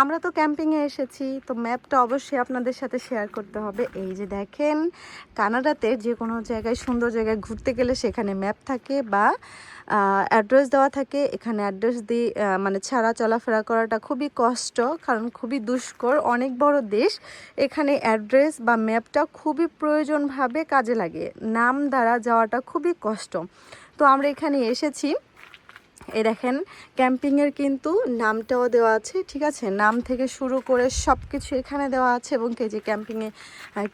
আমরা তো ক্যাম্পিংয়ে এসেছি, তো ম্যাপটা অবশ্যই আপনাদের সাথে শেয়ার করতে হবে। এই যে দেখেন, কানাডাতে যে কোনো জায়গায়, সুন্দর জায়গায় ঘুরতে গেলে সেখানে ম্যাপ থাকে বা অ্যাড্রেস দেওয়া থাকে। এখানে অ্যাড্রেস দিয়ে মানে ছাড়া চলাফেরা করাটা খুবই কষ্ট, কারণ খুবই দুষ্কর, অনেক বড় দেশ। এখানে অ্যাড্রেস বা ম্যাপটা খুবই প্রয়োজনভাবে কাজে লাগে। নাম দ্বারা যাওয়াটা খুবই কষ্ট। তো আমরা এখানে এসেছি। এই দেখেন, ক্যাম্পিংয়ের কিন্তু নামটাও দেওয়া আছে, ঠিক আছে? নাম থেকে শুরু করে সব কিছু এখানে দেওয়া আছে এবং এই যে ক্যাম্পিংয়ে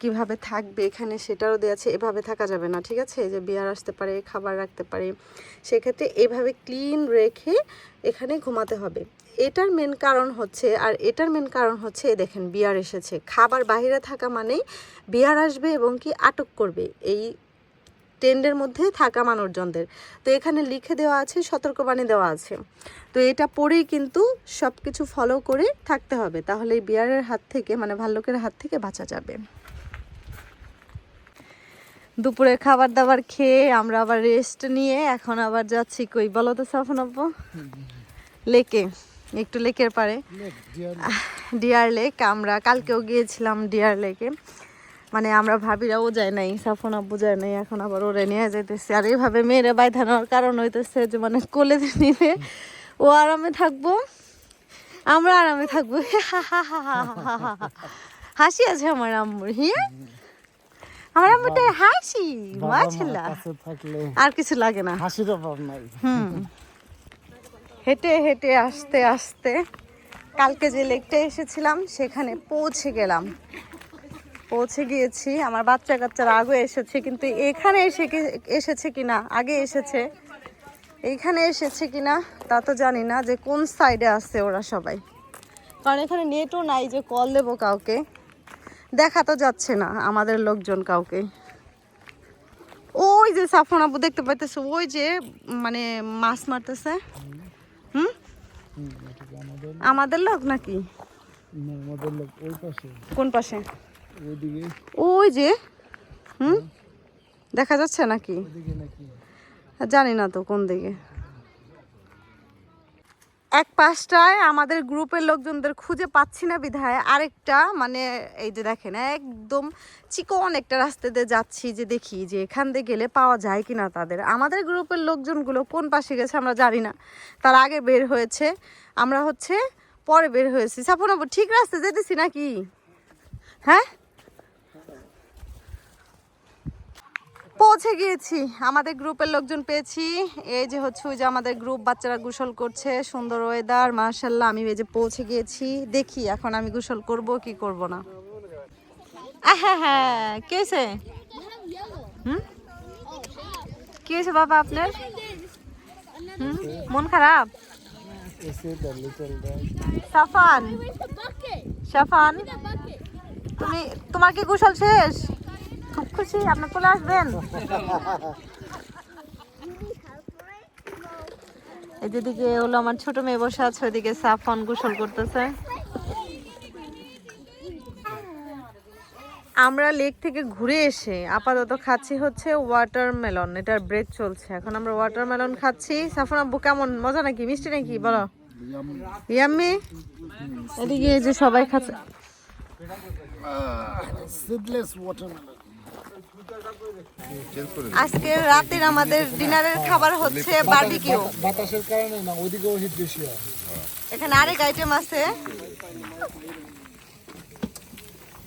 কীভাবে থাকবে এখানে সেটাও দেওয়া আছে। এভাবে থাকা যাবে না, ঠিক আছে? যে বিয়ার আসতে পারে, খাবার রাখতে পারে। সেক্ষেত্রে এভাবে ক্লিন রেখে এখানে ঘুমাতে হবে। এটার মেন কারণ হচ্ছে, আর এটার মেন কারণ হচ্ছে দেখেন, বিয়ার এসেছে। খাবার বাহিরে থাকা মানেই বিয়ার আসবে এবং কি আটক করবে। এই টেন্ডের মধ্যে থাকা মানুষজনদের। তো এখানে লিখে দেওয়া আছে সতর্কবাণী দেওয়া আছে। তো এটা পড়েই কিন্তু সব কিছু ফলো করে থাকতে হবে। তাহলে এই বিয়ারের হাত থেকে মানে ভাল্লুকের হাত থেকে বাঁচা যাবে। দুপুরে খাবার দাবার খেয়ে আমরা আবার রেস্ট নিয়ে এখন আবার যাচ্ছি কই? বলো তো সাফন আব্বু। লেকে একটু লেকের পারে ডিয়ার লেক আমরা কালকেও গিয়েছিলাম ডিয়ার লেকে মানে আমরা ভাবিরাও যায় নাই সাফন আব্বু যায় নাই এখন আবার ওরে নিয়ে যাইতেছে। আর এইভাবে মেয়েরে বাইধানোর কারণ হইতেছে যে মানে কোলে নিলে ও আরামে থাকব আমরা আরামে থাকব। হাসি আছে আমার আম্মুর হিয়া আমার আম্মুটা হাসি মাছলা আর কিছু লাগে না। হাসির অভাব নাই। হুম। হেঁটে হেঁটে আসতে আসতে কালকে যে লেকটা এসেছিলাম সেখানে পৌঁছে গেলাম। পৌঁছে গিয়েছি। আমার বাচ্চা কাচ্চারা আগে এসেছে কিন্তু এখানে এসে কি- এসেছে কিনা? আগে এসেছে। এইখানে এসেছে কিনা তা তো জানি না যে কোন সাইডে আছে ওরা সবাই। কারণ এখানে নেটও নাই যে কল দেবো কাউকে। দেখা তো যাচ্ছে না আমাদের লোকজন কাউকে। ওই যে সাফন আপু দেখতে পাইতেছে ওই যে মানে মাছ মারতেছে। হুম? আমাদের লোক? নাকি? আমাদের লোক ওই পাশে। কোন পাশে? ওই যে হুম? দেখা যাচ্ছে নাকি? জানি না তো কোন দিকে। এক পাশটায় আমাদের গ্রুপের লোকজনদের খুঁজে পাচ্ছি না বিধায় আরেকটা মানে এই যে দেখেন একদম চিকন একটা রাস্তা দিয়ে যাচ্ছি যে দেখি যে এখান দিয়ে গেলে পাওয়া যায় কিনা তাদের। আমাদের গ্রুপের লোকজনগুলো কোন পাশে গেছে আমরা জানি না। তার আগে বের হয়েছে আমরা হচ্ছে পরে বের হয়েছি। আপু, ঠিক রাস্তা যেতেছি নাকি? হ্যাঁ? পৌঁছে গিয়েছি। আমাদের গ্রুপের লোকজন পেয়েছি। এই যে হচ্ছে ওই যে আমাদের গ্রুপ বাচ্চারা গোসল করছে, সুন্দর ওয়েদার মার্শাল্লাহ আমি এই যে পৌঁছে গিয়েছি। দেখি এখন আমি গোসল করব কি করব না। হ্যাঁ হ্যাঁ কে হয়েছে? হুম? কি হয়েছে বাবা আপনার? মন খারাপ? তুমি, তোমার কি গোসল শেষ? খুশি আপনার চলে আসবেন। এই যেদিকে হলো আমার ছোট মেয়ে বসে আছে, ওইদিকে সাফান গোসল করতেছে। আমরা লেক থেকে ঘুরে এসে আপাতত খাচ্ছি হচ্ছে ওয়াটারমেলন এটার ব্রেক চলছে। এখন আমরা ওয়াটারমেলন খাচ্ছি। সাফন আব্বু কেমন? মজা নাকি? মিষ্টি নাকি? বলো। ইয়াম্মি? এদিকে যে সবাই খাচ্ছে। সিডলেস ওয়াটারমেলন আজকে রাতের আমাদের ডিনারের খাবার হচ্ছে বারবিকিউ। বাতাসের কারণে না ওইদিকেও হিট বেশি হয়। এখানে আরেক আইটেম আছে।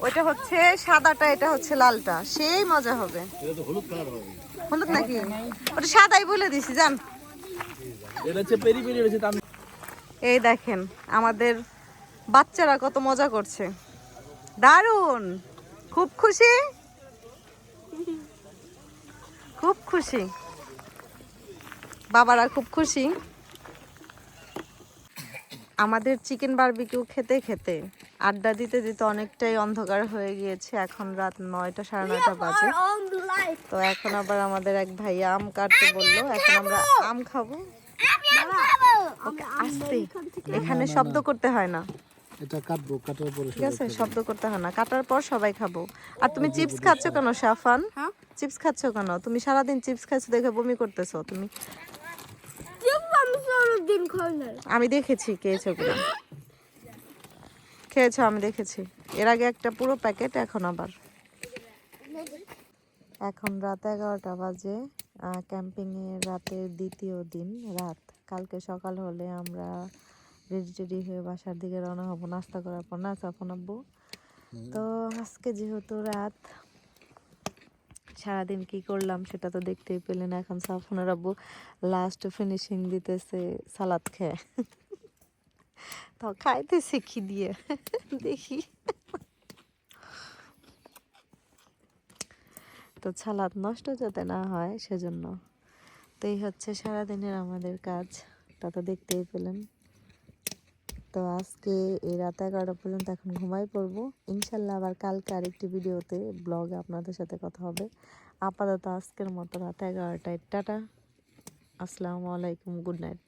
ওইটা হচ্ছে সাদাটা এটা হচ্ছে লালটা। সেই মজা হবে। এটা হলুদ কালার হবে। হলুদ নাকি? ওটা সাদাই বলে দিছি জান। এটা হচ্ছে পেরি পেরি রয়েছে তার এই দেখেন আমাদের বাচ্চারা কত মজা করছে। দারুণ! খুব খুশি? খুব খুশি। বাবারা খুব খুশি। আমাদের চিকেন বারবিকিউ খেতে খেতে আড্ডা দিতে দিতে অনেকটাই অন্ধকার হয়ে গিয়েছে। এখন রাত নয়টা সাড়ে নয়টা বাজে। তো এখন আবার আমাদের এক ভাই আম কাটতে বলল এখন আমরা আম খাব? আসতে। এখানে শব্দ করতে হয় না। এটা কাটবো কাটার পরে ঠিক আছে শব্দ করতে হয় না। কাটার পর সবাই খাব। আর তুমি চিপস খাচ্ছ কেন সাফান চিপস খাচ্ছ কেন? তুমি সারাদিন চিপস খাচ্ছ দেখে বমি করতেছো তুমি। আমি দেখেছি খেয়েছো কিনা? খেয়েছো আমি দেখেছি। এর আগে একটা পুরো প্যাকেট এখন আবার। এখন রাত এগারোটা বাজে। ক্যাম্পিংয়ের রাতের দ্বিতীয় দিন রাত। কালকে সকাল হলে আমরা রেডি টেডি হয়ে বাসার দিকে রওনা হব। নাস্তা করার পর না সাফন আব্বু তো আজকে যেহেতু রাত, সারাদিন কি করলাম সেটা তো দেখতেই পেলেন এখন সাফনের আব্বু লাস্ট ফিনিশিং দিতেছে সালাদ খেয়ে। তো খাইতেছে কি দিয়ে? দেখি। তো সালাদ নষ্ট যাতে না হয় সেজন্য। তো এই হচ্ছে সারাদিনের আমাদের কাজ। তা তো দেখতেই পেলেন। তো আজকে এই রাত এগারোটা পর্যন্ত এখন ঘুমাই পড়ব। ইনশাল্লাহ আবার কালকে আরেকটি ভিডিওতে, ব্লগে আপনাদের সাথে কথা হবে। আপাতত আজকের মতো রাত এগারোটায়, টাটা। আসসালামু আলাইকুম, গুড নাইট।